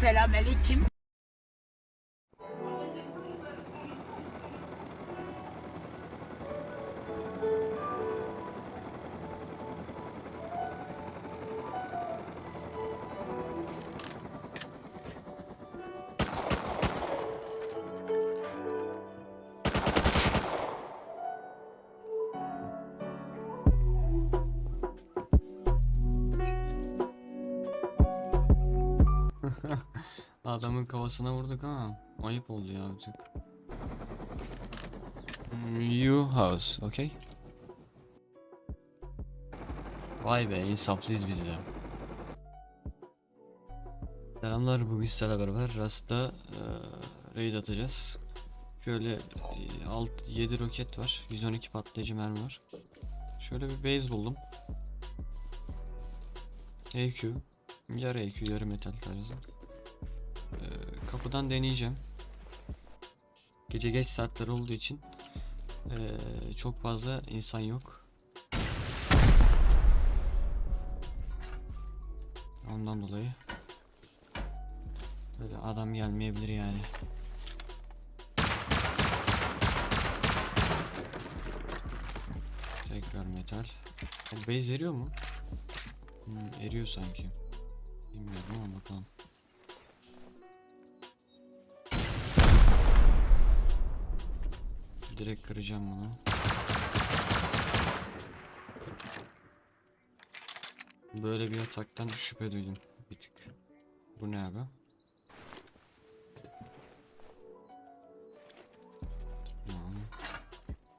Selamünaleyküm. Adamın kafasına vurduk ama ayıp oldu ya bir tık. New house, okay? Vay be insaflıyız biz ya. Selamlar bugün sizlerle beraber Rust'ta eee raid atacağız. Şöyle 6 7 roket var. 112 patlayıcı mermi var. Şöyle bir base buldum. EQ. Yarı EQ yarı metal tarzı. Ee, kapıdan deneyeceğim. Gece geç saatler olduğu için ee, çok fazla insan yok. Ondan dolayı böyle adam gelmeyebilir yani. Tekrar metal. Bu base eriyor mu? Hmm, eriyor sanki. Bilmiyorum ama bakalım. Direkt kıracağım bunu. Böyle bir ataktan şüphe duydum bir tık. Bu ne abi?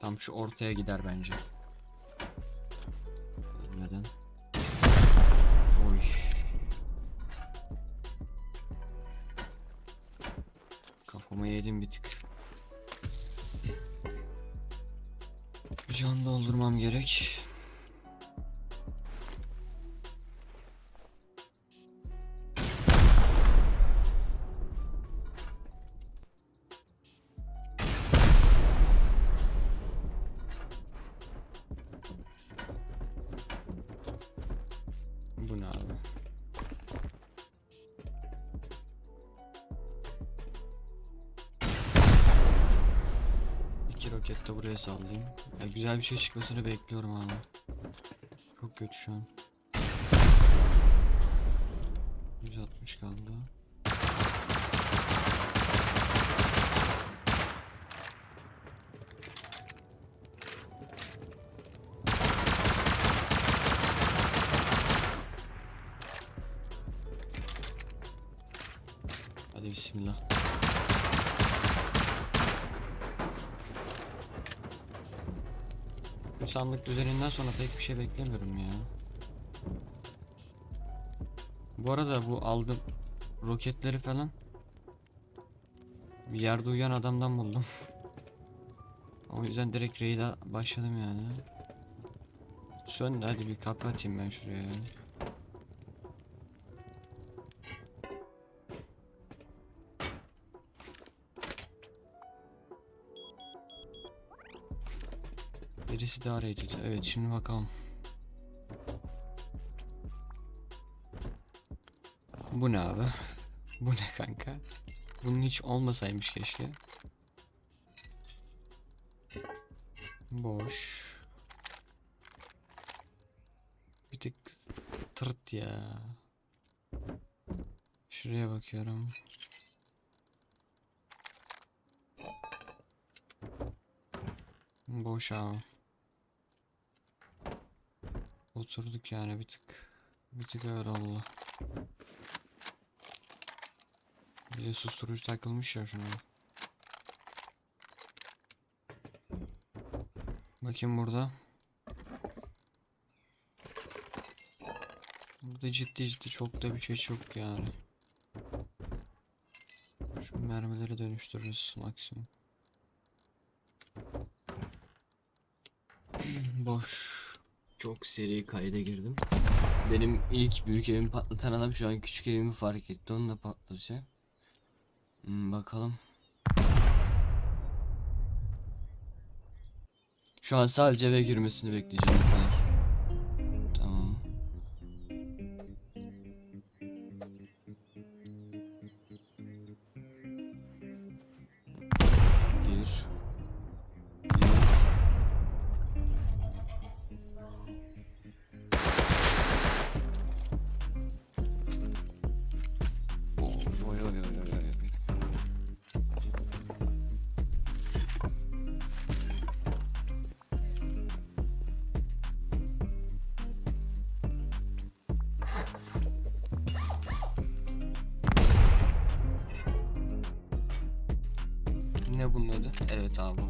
Tam şu ortaya gider bence. Neden? Oy. Kafama yedim bir tık. Can doldurmam gerek. İki roket de buraya sallayayım. Ya güzel bir şey çıkmasını bekliyorum abi. Çok kötü şu an. 160 kaldı. Hadi bismillah. Bu sandık düzeninden sonra pek bir şey beklemiyorum ya. Bu arada bu aldım roketleri falan bir yerde uyuyan adamdan buldum. o yüzden direkt raid'e başladım yani. Sön hadi bir kapı ben şuraya. Birisi daha raid ediyor. Evet şimdi bakalım. Bu ne abi? Bu ne kanka? Bunun hiç olmasaymış keşke. Boş. Bir tık tırt ya. Şuraya bakıyorum. Boş abi. Oturduk yani bir tık. Bir tık öyle oldu. Bir de susturucu takılmış ya şuna. Bakayım burada. Burada ciddi ciddi çok da bir şey çok yani. Şu mermileri dönüştürürüz maksimum. Boş. Çok seri kayda girdim. Benim ilk büyük evimi patlatan adam şu an küçük evimi fark etti. Onu da patlatacak. Hmm, bakalım. Şu an sadece eve girmesini bekleyeceğim Evet abi.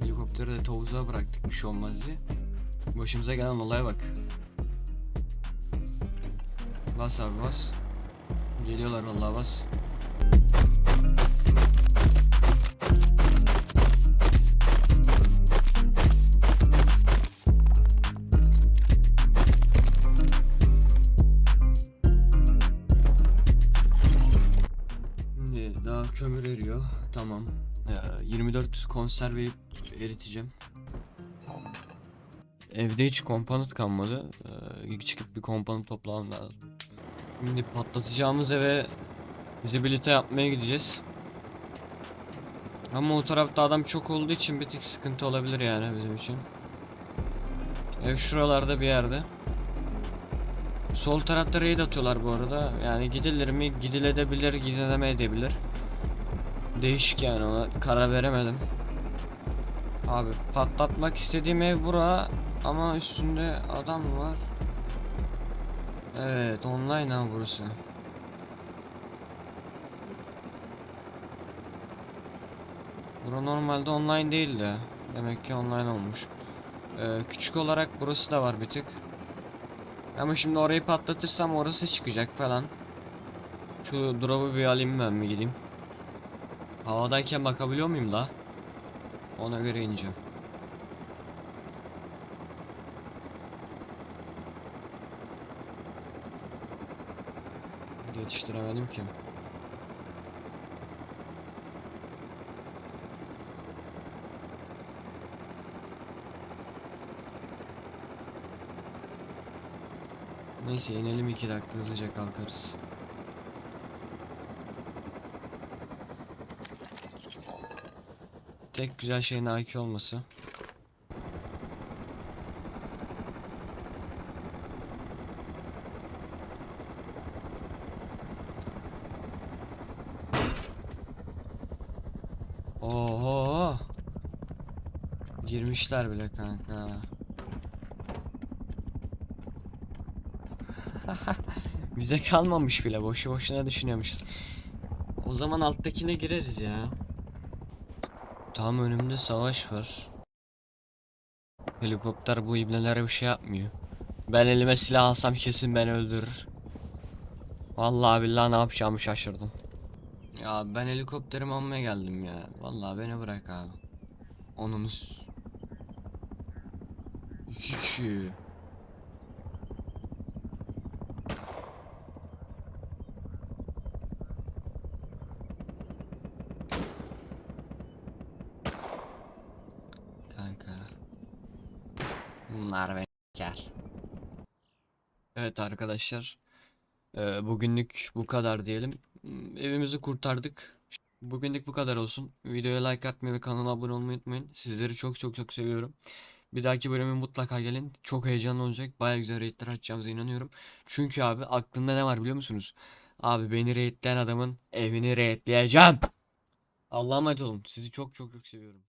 Helikopteri de tavuğa bıraktık bir şey olmaz diye. Başımıza gelen olaya bak. Bas abi bas. Geliyorlar vallahi bas. Şimdi daha kömür eriyor. Tamam. Ee, 24 konserve eriteceğim. Evde hiç komponent kalmadı. Ee, çıkıp bir komponent toplamam lazım. Şimdi patlatacağımız eve visibility yapmaya gideceğiz. Ama o tarafta adam çok olduğu için bir tık sıkıntı olabilir yani bizim için. Ev şuralarda bir yerde. Sol tarafta raid atıyorlar bu arada. Yani gidilir mi? Gidilebilir, gidilemeyebilir. Değişik yani ona karar veremedim. Abi patlatmak istediğim ev bura ama üstünde adam var. Evet online ha burası. Bura normalde online değildi. Demek ki online olmuş. Ee, küçük olarak burası da var bir tık. Ama şimdi orayı patlatırsam orası çıkacak falan. Şu drop'u bir alayım ben mi gideyim. Havadayken bakabiliyor muyum la? Ona göre ineceğim. Yetiştiremedim ki. Neyse inelim iki dakika hızlıca kalkarız. Tek güzel şeyin AK olması. Oho. Girmişler bile kanka. Bize kalmamış bile boşu boşuna düşünüyormuşuz. O zaman alttakine gireriz ya. Tam önümde savaş var. Helikopter bu ibnelere bir şey yapmıyor. Ben elime silah alsam kesin beni öldürür. Vallahi billahi ne yapacağımı şaşırdım. Ya ben helikopterimi almaya geldim ya. Vallahi beni bırak abi. Onumuz. İki kişi. Kanka. Bunlar beni gel. Evet arkadaşlar. Ee, bugünlük bu kadar diyelim. Hmm, Evimizi kurtardık. Bugünlük bu kadar olsun. Videoya like atmayı ve kanala abone olmayı unutmayın. Sizleri çok çok çok seviyorum. Bir dahaki bölüme mutlaka gelin. Çok heyecanlı olacak. Baya güzel raidler açacağımıza inanıyorum. Çünkü abi aklımda ne var biliyor musunuz? Abi beni raidleyen adamın evini raidleyeceğim. Allah'a emanet olun. Sizi çok çok çok seviyorum.